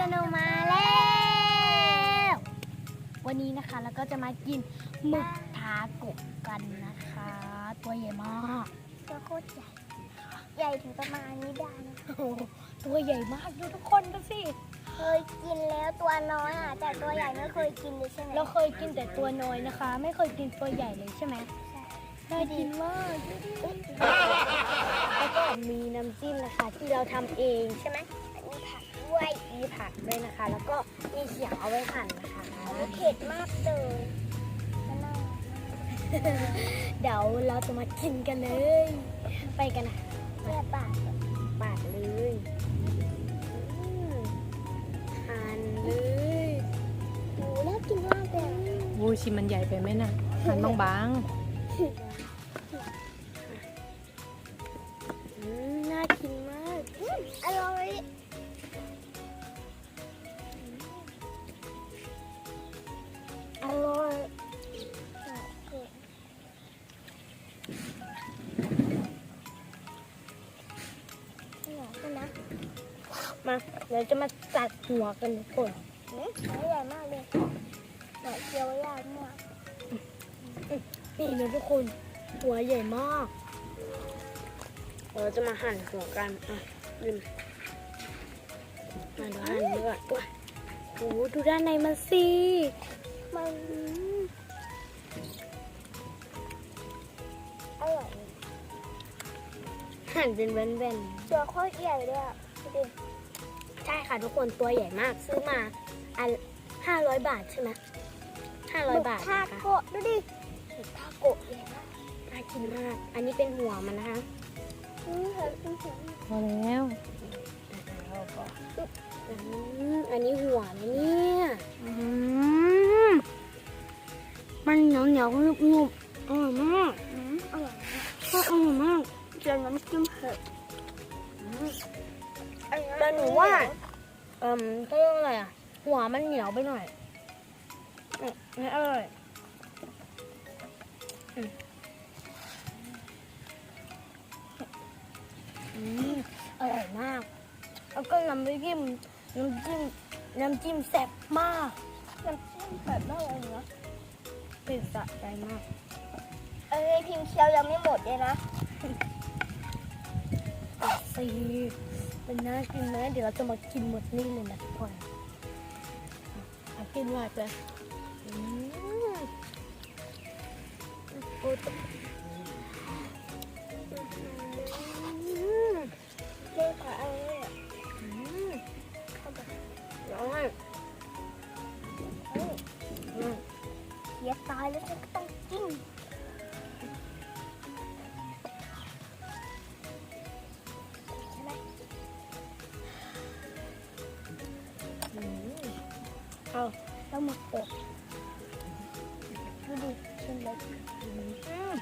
ตโนมาแล้ว วันนี้นะคะเราก็จะมากินหมึกทาโกะกันนะคะ ตัวใหญ่มากตัวโคตรใหญ่ ใหญ่ถึงประมาณนี้ได้นะโอ้โหตัวใหญ่มากดูทุกคนดูสิเคยกินแล้วตัวน้อยอะแต่ตัวใหญ่ไม่เคยกินเลยใช่ไหมเราเคยกินแต่ตัวน้อยนะคะ ไม่เคยกินตัวใหญ่เลยใช่ไหมใช่น่ากินมากดูดิแล้วก็มีน้ำจิ้มนะคะที่เราทำเองใช่ไหม อันนี้ผักด้วย มีผักด้วยนะคะ แล้วก็มีเขียงเอาไว้หั่นนะคะอันนี้เผ็ดมากเลยมะนาวเดี๋ยวเราจะมากินกันเลย ไปกันนะแม่ปากปาดเลยอืมหั่นเลยหมูน่ากินมากเลยวูชิมมันใหญ่ไปไหมน่ะหันบางอืมน่ากินมากอืมอร่อย มาเดี๋ยวจะมาตัดหัวกันทุกคนอืมอร่อยมากเลยหน่อยเคี้ยวยากมากนี่นะทุกคน หัวใหญ่มากเราจะมาหั่นหัวกันอะดึงมาดูหั่นดีกว่าตัวโอ้โหดูด้านในมันสิมันอร่อยหั่นเป็นแบนตัวโคตรใหญ่เลยอะดูดิๆใช่ค่ะทุกคนตัวใหญ่มากซื้อมาอันห้าร้อยบาทใช่ไหมห้าร้อยบาททานะคะโกะดูดิทาโกะใหญ่มากน่ากินมาก อันนี้เป็นหัวมันนะคะอืมเห็นเห็นเห็นๆพอแล้วอืมอันนี้หัวนะเนี่ยอืมมันเหนียวเหนียวๆนุบนุบๆอร่อยมากอืมอร่อยมากอร่อยมากเจอน้ำจิ้มเผ็ด แต่หนูว่า เอ่มเขาเรียกว่าอะไรอะ หัวมันเหนียวไปหน่อยอืมอันนี้อร่อยอืมอืมอร่อยมาก แล้วก็น้ำจิ้ม น้ำจิ้ม น้ำจิ้มแซ่บมาก น้ำจิ้มเผ็ดมากเลยเนาะเป็นสะใจมาก เอ้ยพิมพ์เคี้ยวยังไม่หมดเลยนะสี เป็นน่ากินไหมเดี๋ยวเราจะมากินหมดนี่เลยนะทุกคนเอากินว่าจะอืมโอ้ยอื เอาแล้วหมดเปิดดูดิชิมเลยอืม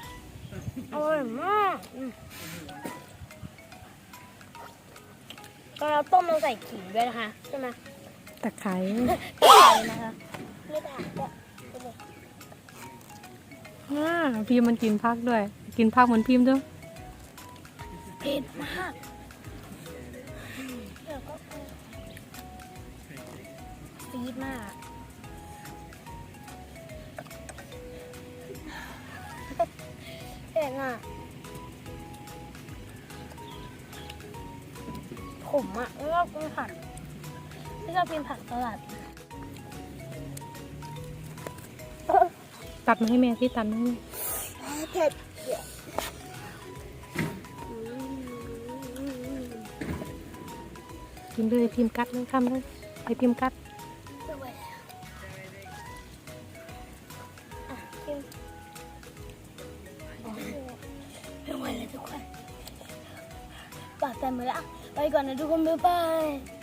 อร่อยมากก็เราต้มเราใส่ขิงด้วยนะคะใช่ไหมตะไคร้ใส่นะคะไมีผักด้อ่าพิมมันกินพักด้วย กินพักเหมือนพิมด้วยเผ็ดมากแล้วก็ ซีดมาก เผ็ดอะขมอะไม่ชอบกินผักไม่ชอบกินผักสลัดตัดมาให้แม่ที่ตัดมาให้แม่เผ็ดกินเลยพิมพ์กัดเลยทำเลยให้พิมพ์กัด ไม่ไหวแล้วทุ